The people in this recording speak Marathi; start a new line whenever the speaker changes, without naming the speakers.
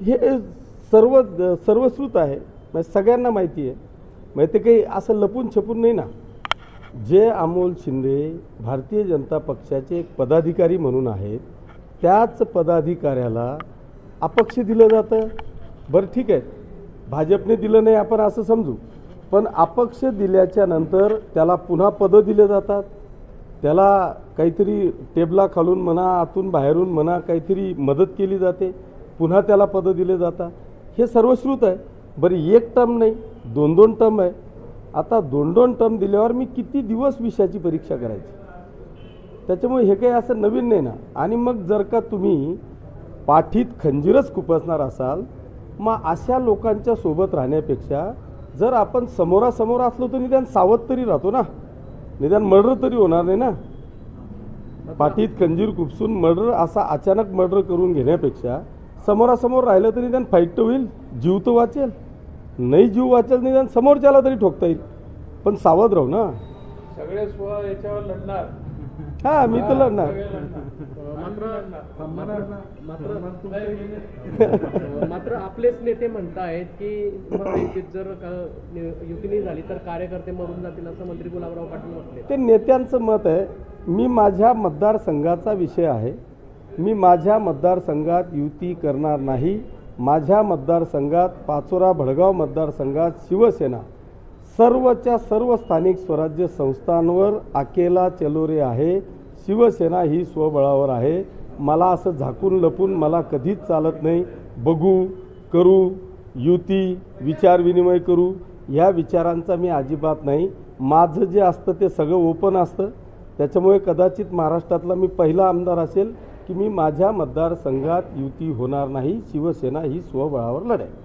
हे सर्व सर्वश्रुत आहे. म्हणजे सगळ्यांना माहिती आहे. म्हणजे ते काही असं लपून छपून नाही ना. जे अमोल शिंदे भारतीय जनता पक्षाचे एक पदाधिकारी म्हणून आहेत त्याच पदाधिकाऱ्याला अपक्ष दिलं जातं. बरं ठीक आहे. भाजपने दिलं नाही आपण असं समजू. पण अपक्ष दिल्याच्या नंतर त्याला पुन्हा पदं दिले जातात. त्याला काहीतरी टेबला खालून म्हणा आतून बाहेरून म्हणा काहीतरी मदत केली जाते. पुन्हा त्याला पदं दिले जातात. हे सर्वश्रुत आहे. बरं एक टर्म नाही दोन दोन टर्म आहे. आता दोन दोन टर्म दिल्यावर मी किती दिवस विषयाची परीक्षा करायची? त्याच्यामुळे हे काही असं नवीन नाही ना. आणि मग जर का तुम्ही पाठीत खंजीरच खुपसणार असाल मग अशा लोकांच्या सोबत राहण्यापेक्षा जर आपण समोरासमोर असलो तर निदान सावध तरी राहतो ना. निदान मर्डर तरी होणार नाही ना. पाठीत खंजीर खुपसून मर्डर असा अचानक मर्डर करून घेण्यापेक्षा समोरासमोर राहिलं तर निदान फाईट तर होईल जीव तर वाचेल. नाही जीव वाचेल निदान समोरच्याला तरी ठोकता येईल. पण सावध राहू ना.
सगळे स्व याच्यावर लढणार.
हा मी तर लढणार.
मात्र मात्र मात्र आपलेच नेते म्हणतायत की महायुतीत जर का- युती नाही झाली तर कार्यकर्ते मरून जातील असं मंत्री गुलाबराव पाटील म्हटले.
ते नेत्यांचं मत आहे. मी माझ्या मतदारसंघाचा विषय आहे. मी माझ्या मतदारसंघात युती करणार नाही. माझ्या मतदारसंघात पाचोरा भडगाव मतदारसंघात शिवसेना. सर्वच्या सर्व स्थानिक स्वराज्य संस्थांवर अकेला चलोरे आहे. शिवसेना ही स्वबळावर आहे. मला असं झाकून लपून मला कधीच चालत नाही. बघू करू युती विचारविनिमय करू. ह्या विचारांचा मी अजिबात नाही. माझं जे असतं ते सगळं ओपन असतं. त्याच्यामुळे कदाचित महाराष्ट्रातला मी पहिला आमदार असेल. की मी माझ्या मतदारसंघात युती होणार नाही शिवसेना ही स्वबळावर लढेल.